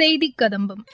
செய்தி கதம்பம்.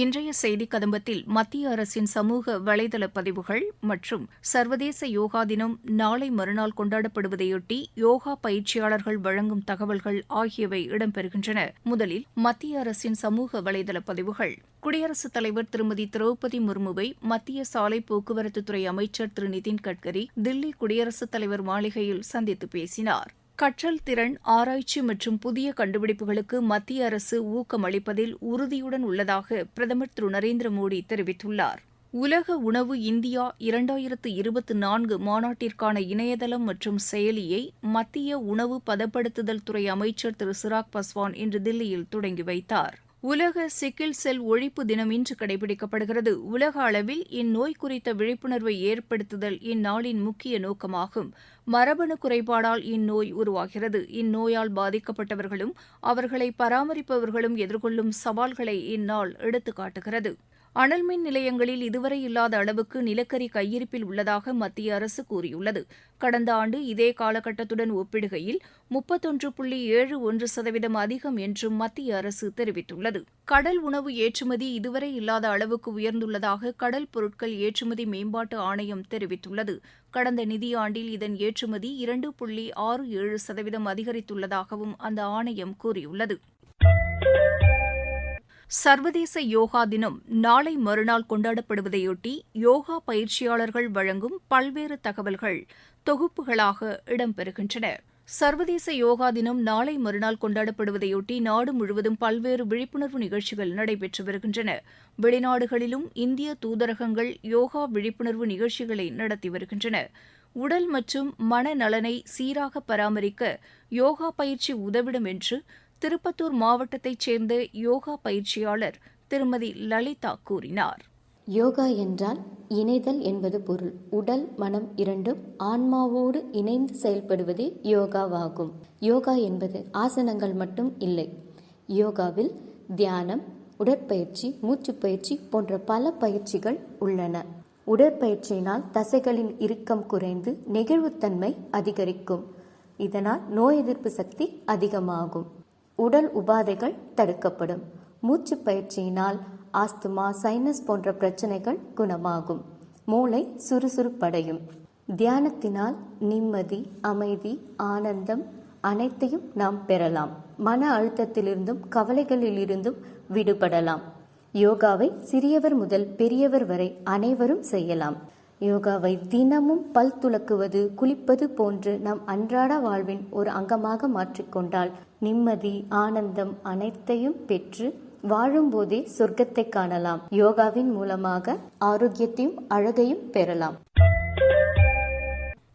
இன்றைய செய்தி கதம்பத்தில் மத்திய அரசின் சமூக வலைதள பதிவுகள் மற்றும் சர்வதேச யோகா தினம் நாளை மறுநாள் கொண்டாடப்படுவதையொட்டி யோகா பயிற்சியாளர்கள் வழங்கும் தகவல்கள் ஆகியவை இடம்பெறுகின்றன. முதலில் மத்திய அரசின் சமூக வலைதள பதிவுகள். குடியரசுத் தலைவர் திருமதி திரௌபதி முர்முவை மத்திய சாலை போக்குவரத்துத்துறை அமைச்சர் திரு நிதின் கட்கரி தில்லி குடியரசுத் தலைவர் மாளிகையில் சந்தித்து பேசினார். கற்றல் திறன் ஆராய்ச்சி மற்றும் புதிய கண்டுபிடிப்புகளுக்கு மத்திய அரசு ஊக்கம் அளிப்பதில் உறுதியுடன் உள்ளதாக பிரதமர் திரு நரேந்திர மோடி தெரிவித்துள்ளார். உலக உணவு இந்தியா இரண்டாயிரத்து இருபத்தி நான்கு மாநாட்டிற்கான இணையதளம் மற்றும் செயலியை மத்திய உணவு பதப்படுத்துதல் துறை அமைச்சர் திரு சிராக் பஸ்வான் இன்று தில்லியில் தொடங்கி வைத்தார். உலக சிக்கில் செல் ஒழிப்பு தினம் இன்று கடைபிடிக்கப்படுகிறது. உலக அளவில் இந்நோய் குறித்த விழிப்புணர்வை ஏற்படுத்துதல் இந்நாளின் முக்கிய நோக்கமாகும். மரபணு குறைபாடால் இந்நோய் உருவாகிறது. இந்நோயால் பாதிக்கப்பட்டவர்களும் அவர்களை பராமரிப்பவர்களும் எதிர்கொள்ளும் சவால்களை இந்நாள் எடுத்துக்காட்டுகிறது. அனல் மின் நிலையங்களில் இதுவரை இல்லாத அளவுக்கு நிலக்கரி கையிருப்பில் உள்ளதாக மத்திய அரசு கூறியுள்ளது. கடந்த ஆண்டு இதே காலகட்டத்துடன் ஒப்பிடுகையில் முப்பத்தொன்று புள்ளி ஏழு ஒன்று சதவீதம் அதிகம் என்றும் மத்திய அரசு தெரிவித்துள்ளது. கடல் உணவு ஏற்றுமதி இதுவரை இல்லாத அளவுக்கு உயர்ந்துள்ளதாக கடல் பொருட்கள் ஏற்றுமதி மேம்பாட்டு ஆணையம் தெரிவித்துள்ளது. கடந்த நிதியாண்டில் இதன் ஏற்றுமதி இரண்டு புள்ளி ஆறு ஏழு சதவீதம் அதிகரித்துள்ளதாகவும் அந்த ஆணையம் கூறியுள்ளது. சர்வதேச யோகா தினம் நாளை மறுநாள் கொண்டாடப்படுவதையொட்டி யோகா பயிற்சியாளர்கள் வழங்கும் பல்வேறு தகவல்கள் தொகுப்புகளாக இடம்பெறுகின்றன. சர்வதேச யோகா தினம் நாளை மறுநாள் கொண்டாடப்படுவதையொட்டி நாடு முழுவதும் பல்வேறு விழிப்புணர்வு நிகழ்ச்சிகள் நடைபெற்று வருகின்றன. வெளிநாடுகளிலும் இந்திய தூதரகங்கள் யோகா விழிப்புணர்வு நிகழ்ச்சிகளை நடத்தி வருகின்றன. உடல் மற்றும் மனநலனை சீராக பராமரிக்க யோகா பயிற்சி உதவிடும் என்று திருப்பத்தூர் மாவட்டத்தைச் சேர்ந்த யோகா பயிற்சியாளர் திருமதி லலிதா கூறினார். யோகா என்றால் இணைதல் என்பது பொருள். உடல் மனம் இரண்டும் ஆன்மாவோடு இணைந்து செயல்படுவதே யோகாவாகும். யோகா என்பது ஆசனங்கள் மட்டும் இல்லை. யோகாவில் தியானம் உடற்பயிற்சி மூச்சு பயிற்சி போன்ற பல பயிற்சிகள் உள்ளன. உடற்பயிற்சியினால் தசைகளின் இறுக்கம் குறைந்து நெகிழ்வுத்தன்மை அதிகரிக்கும். இதனால் நோய் எதிர்ப்பு சக்தி அதிகமாகும். உடல் உபாதைகள் தடுக்கப்படும். மூச்சு பயிற்சியினால் ஆஸ்துமா சைனஸ் போன்ற பிரச்சனைகள் குணமாகும். மூளை சுறுசுறுப்படையும். தியானத்தினால் நிம்மதி அமைதி ஆனந்தம் அனைத்தையும் நாம் பெறலாம். மன அழுத்தத்திலிருந்தும் கவலைகளிலிருந்தும் விடுபடலாம். யோகாவை சிறியவர் முதல் பெரியவர் வரை அனைவரும் செய்யலாம். யோகாவை தினமும் பல் துலக்குவது குளிப்பது போன்று நம் அன்றாட வாழ்வின் ஒரு அங்கமாக மாற்றிக்கொண்டால் நிம்மதி ஆனந்தம் அனைத்தையும் பெற்று வாழும்போதே சொர்க்கத்தை காணலாம். யோகாவின் மூலமாக ஆரோக்கியத்தையும் அழகையும் பெறலாம்.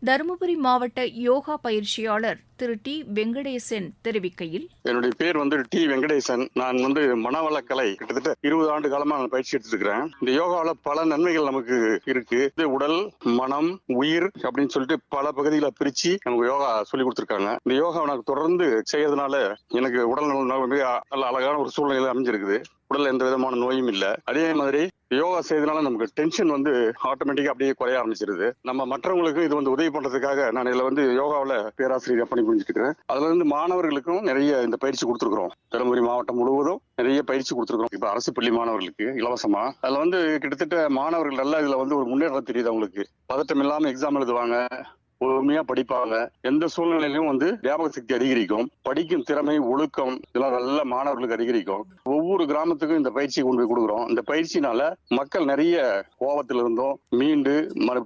தருமபுரி மாவட்ட யோகா பயிற்சியாளர் திரு டி வெங்கடேசன் தெரிவிக்கையில் என்னுடைய பேர் வந்து டி வெங்கடேசன். நான் வந்து மனவளக்கலை கிட்டத்தட்ட இருபது ஆண்டு காலமா நான் பயிற்சி எடுத்துட்டு இருக்கிறேன் இந்த யோகாவில் பல நன்மைகள் நமக்கு இருக்கு. இது உடல் மனம் உயிர் அப்படின்னு சொல்லிட்டு பல பகுதிகளை பிரிச்சு நமக்கு யோகா சொல்லி கொடுத்துருக்காங்க. இந்த யோகா எனக்கு தொடர்ந்து செய்யறதுனால எனக்கு உடல் நலம் நல்ல அழகான ஒரு சூழ்நிலை அமைஞ்சிருக்குது. உடல் எந்த விதமான நோயும் இல்லை. அதே மாதிரி யோகா செய்யறதுனால நமக்கு டென்ஷன் வந்து ஆட்டோமேட்டிக்கா அப்படியே குறைய ஆரம்பிச்சிருது. நம்ம மற்றவங்களுக்கு இது வந்து உதவி பண்றதுக்காக நான் இதுல வந்து யோகாவில் பேராசிரியர் பணி புரிஞ்சுட்டு இருக்கிறேன் அதுல இருந்து மாணவர்களுக்கும் நிறைய இந்த பயிற்சி கொடுத்துருக்குறோம். தருமபுரி மாவட்டம் முழுவதும் நிறைய பயிற்சி கொடுத்துருக்கோம் இப்போ அரசு பள்ளி மாணவர்களுக்கு இலவசமா. அதுல வந்து கிட்டத்தட்ட மாணவர்கள் எல்லாம் இதுல வந்து ஒரு முன்னேற்றம் தெரியுது அவங்களுக்கு. பதட்டம் இல்லாம எக்ஸாம் எழுதுவாங்க. பொறுமையா படிப்பாங்க. எந்த சூழ்நிலையிலும் வந்து ஞாபக சக்தி அதிகரிக்கும். படிக்கும் திறமை ஒழுக்கம் இதெல்லாம் நல்ல மாணவர்களுக்கு அதிகரிக்கும். ஒவ்வொரு கிராமத்துக்கும் இந்த பயிற்சி கொண்டு போய் கொடுக்குறோம். இந்த பயிற்சினால மக்கள் நிறைய கோபத்துல இருந்தும் மீண்டு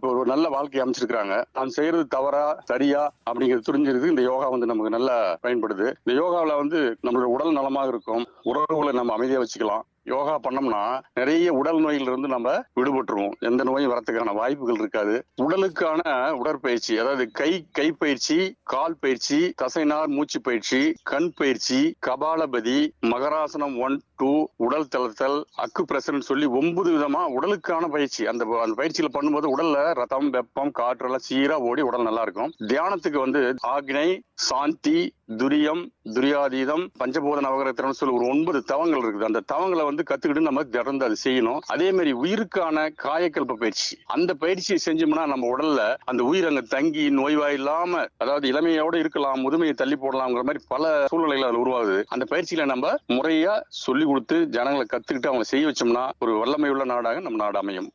ஒரு நல்ல வாழ்க்கை அமைச்சிருக்கிறாங்க. நான் செய்யறது தவறா சரியா அப்படிங்கிறது தெரிஞ்சிருக்கு இந்த யோகா வந்து நமக்கு நல்லா பயன்படுது. இந்த யோகாவில் வந்து நம்மளோட உடல் நலமாக இருக்கும். உறவுகளை நம்ம அமைதியாக வச்சுக்கலாம். யோகா பண்ணோம்னா நிறைய உடல் நோயிலிருந்து நம்ம விடுபட்டுருவோம். எந்த நோயும் வரத்துக்கான வாய்ப்புகள் இருக்காது. உடலுக்கான உடற்பயிற்சி அதாவது கை கை பயிற்சி கால் பயிற்சி தசைநார் மூச்சு பயிற்சி கண் பயிற்சி கபாலபதி மகராசனம் ஒன் டூ உடல் தளர்த்தல் அக்கு பிரசன் சொல்லி ஒன்பது விதமா உடலுக்கான பயிற்சி. அந்த அந்த பயிற்சியில பண்ணும்போது உடல்ல ரத்தம் வெப்பம் காற்று எல்லாம் சீரா ஓடி உடல் நல்லா இருக்கும். தியானத்துக்கு வந்து ஆக்னை சாந்தி துரியம் துரியாதீதம் பஞ்சபூத நவகரத்திரம் சொல்லி ஒரு ஒன்பது தவங்கள் இருக்குது. அந்த தவங்களை வந்து வந்து கத்துக்கிட்டு நம்ம திறந்து அதை செய்யணும். அதே மாதிரி உயிருக்கான காயக்கல்ப பயிற்சி. அந்த பயிற்சியை செஞ்சோம்னா நம்ம உடல்ல அந்த உயிர் அங்க தங்கி நோய்வாய் இல்லாம அதாவது இளமையோட இருக்கலாம் முதுமையை தள்ளி போடலாம்ங்கிற மாதிரி பல சூழ்நிலைகள் அதுல உருவாகுது. அந்த பயிற்சியில நம்ம முறையா சொல்லி கொடுத்து ஜனங்களை கத்துக்கிட்டு அவங்க செய்ய வச்சோம்னா ஒரு வல்லமை உள்ள நாடாக நம்ம நாடு அமையும்.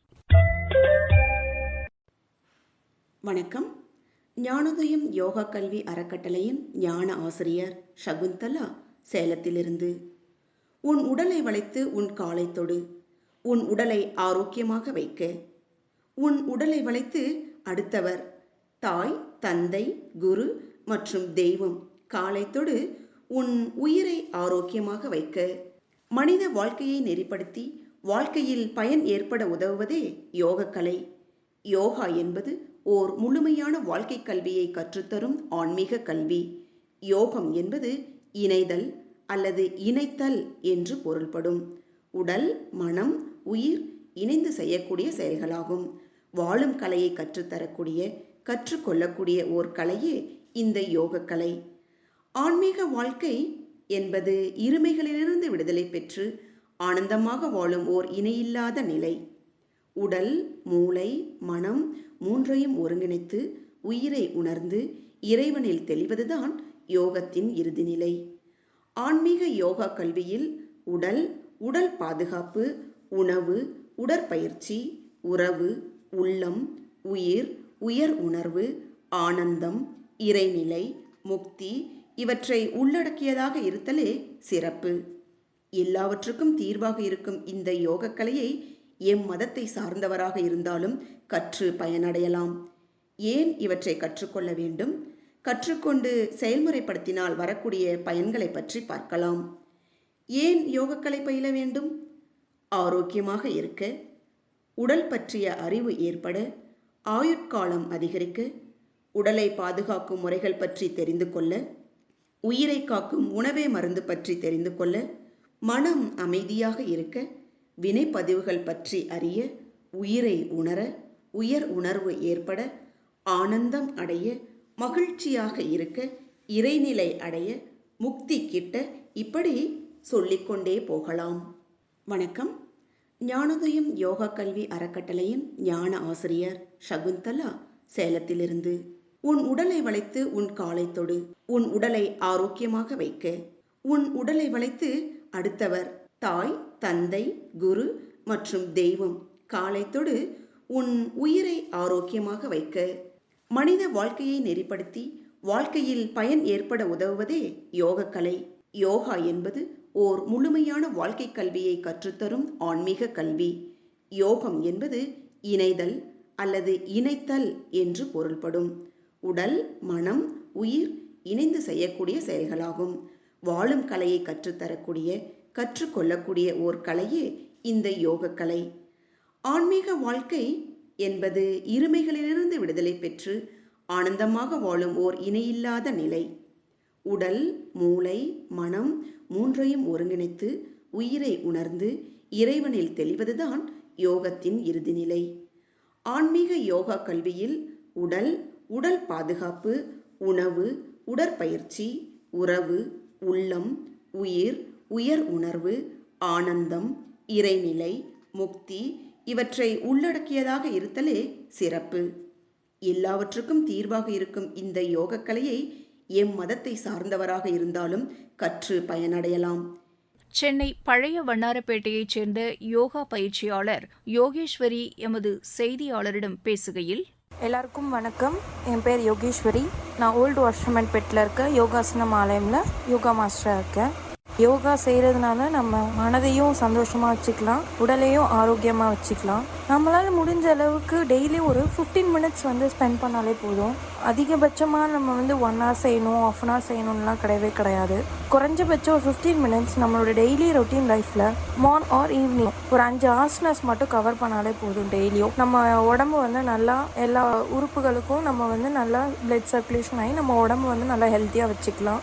வணக்கம். ஞானோதயம் யோகா கல்வி அறக்கட்டளையின் ஞான ஆசிரியர் சகுந்தலா சேலத்திலிருந்து உன் உடலை வளைத்து உன் காலை தொடு. உன் உடலை ஆரோக்கியமாக வைக்க. உன் உடலை வளைத்து அடுத்தவர் தாய் தந்தை குரு மற்றும் தெய்வம் காலை தொடு. உன் உயிரை ஆரோக்கியமாக வைக்க. மனித வாழ்க்கையை நெறிப்படுத்தி வாழ்க்கையில் பயன் ஏற்பட உதவுவதே யோகக்கலை. யோகா என்பது ஓர் முழுமையான வாழ்க்கை கல்வியை கற்றுத்தரும் ஆன்மீக கல்வி. யோகம் என்பது இணைதல் அல்லது இணைத்தல் என்று பொருள்படும். உடல் மனம் உயிர் இணைந்து செய்யக்கூடிய செயல்களாகும். வாழும் கலையை கற்றுத்தரக்கூடிய கற்றுக்கொள்ளக்கூடிய ஓர் கலையே இந்த யோக கலை ஆன்மீக வாழ்க்கை என்பது இருமைகளிலிருந்து விடுதலை பெற்று ஆனந்தமாக வாழும் ஓர் இணையில்லாத நிலை. உடல் மூளை மனம் மூன்றையும் ஒருங்கிணைத்து உயிரை உணர்ந்து இறைவனில் தெளிவதுதான் யோகத்தின் இறுதிநிலை ஆன்மீக யோகா கல்வியில் உடல் உடல் பாதுகாப்பு உணவு உடற்பயிற்சி உறவு உள்ளம் உயிர் உயர் உணர்வு ஆனந்தம் இறைநிலை முக்தி இவற்றை உள்ளடக்கியதாக இருத்தலே சிறப்பு. எல்லாவற்றுக்கும் தீர்வாக இருக்கும் இந்த யோகக்கலையை எம் மதத்தை சார்ந்தவராக இருந்தாலும் கற்று பயனடையலாம். ஏன் இவற்றை கற்றுக்கொள்ள வேண்டும்? கற்றுக்கொண்டு செயல்முறைப்படுத்தினால் வரக்கூடிய பயன்களை பற்றி பார்க்கலாம். ஏன் யோகக்கலை பயில வேண்டும்? ஆரோக்கியமாக இருக்க உடல் பற்றிய அறிவு ஏற்பட ஆயுட்காலம் அதிகரிக்க உடலை பாதுகாக்கும் முறைகள் பற்றி தெரிந்து கொள்ள உயிரை காக்கும் உணவே மருந்து பற்றி தெரிந்து கொள்ள மனம் அமைதியாக இருக்க வினைப்பதிவுகள் பற்றி அறிய உயிரை உணர உயர் உணர்வு ஏற்பட ஆனந்தம் அடைய மகிழ்ச்சியாக இருக்க இறைநிலை அடைய முக்தி கிட்ட இப்படி சொல்லிக்கொண்டே போகலாம். வணக்கம். ஞானோதயம் யோகா கல்வி அறக்கட்டளையின் ஞான ஆசிரியர் சகுந்தலா சேலத்திலிருந்து. உன் உடலை வளைத்து உன் காலை தொடு. உன் உடலை ஆரோக்கியமாக வைக்க. உன் உடலை வளைத்து அடுத்தவர் தாய் தந்தை குரு மற்றும் தெய்வம் காலை தொடு. உன் உயிரை ஆரோக்கியமாக வைக்க. மனித வாழ்க்கையை நெறிப்படுத்தி வாழ்க்கையில் பயன் ஏற்பட உதவுவதே யோகக்கலை. யோகா என்பது ஓர் முழுமையான வாழ்க்கை கல்வியை கற்றுத்தரும் ஆன்மீக கல்வி. யோகம் என்பது இணைதல் அல்லது இணைத்தல் என்று பொருள்படும். உடல் மனம் உயிர் இணைந்து செய்யக்கூடிய செயல்களாகும். வாழும் கலையை கற்றுத்தரக்கூடிய கற்றுக்கொள்ளக்கூடிய ஓர் கலையே இந்த யோக கலை ஆன்மீக வாழ்க்கை என்பது இருமைகளிலிருந்து விடுதலை பெற்று ஆனந்தமாக வாழும் ஓர் இணையில்லாத நிலை. உடல் மூளை மனம் மூன்றையும் ஒருங்கிணைத்து உயிரை உணர்ந்து இறைவனில் தெளிவதுதான் யோகத்தின் இறுதி நிலை. ஆன்மீக யோகா கல்வியில் உடல் உடல் பாதுகாப்பு உணவு உடற்பயிற்சி உறவு உள்ளம் உயிர் உயர் உணர்வு ஆனந்தம் இறைநிலை முக்தி இவற்றை உள்ளடக்கியதாக இருத்தலே சிறப்பு. எல்லாவற்றுக்கும் தீர்வாக இருக்கும் இந்த யோகக்கலையை எம் மதத்தை சார்ந்தவராக இருந்தாலும் கற்று பயனடையலாம். சென்னை பழைய வண்ணாரப்பேட்டையைச் சேர்ந்த யோகா பயிற்சியாளர் யோகேஸ்வரி எமது செய்தியாளரிடம் பேசுகையில் எல்லாருக்கும் வணக்கம். என் பேர் யோகேஸ்வரி. நான் ஓல்டு வாஷ்மேன் பெட்டில் இருக்க யோகாசனம் ஆலயமில் யோகா மாஸ்டராக இருக்கேன். யோகா செய்கிறதுனால நம்ம மனதையும் சந்தோஷமாக வச்சுக்கலாம் உடலையும் ஆரோக்கியமாக வச்சுக்கலாம். நம்மளால் முடிஞ்ச அளவுக்கு டெய்லி ஒரு ஃபிஃப்டீன் மினிட்ஸ் வந்து ஸ்பெண்ட் பண்ணாலே போதும். அதிகபட்சமாக நம்ம வந்து ஒன் ஹவர் செய்யணும் ஆஃப் அன் ஹவர் செய்யணும்லாம் கிடையவே கிடையாது. குறைஞ்சபட்சம் ஒரு ஃபிஃப்டீன் மினிட்ஸ் நம்மளோட டெய்லி ரொட்டீன் லைஃப்பில் மார்ன் ஆர் ஈவினிங் ஒரு அஞ்சு ஆசனஸ் மட்டும் கவர் பண்ணாலே போதும் டெய்லியும் நம்ம உடம்பு வந்து நல்லா எல்லா உறுப்புகளுக்கும் நம்ம வந்து நல்லா பிளட் சர்க்குலேஷன் ஆகி நம்ம உடம்பு வந்து நல்லா ஹெல்த்தியாக வச்சுக்கலாம்.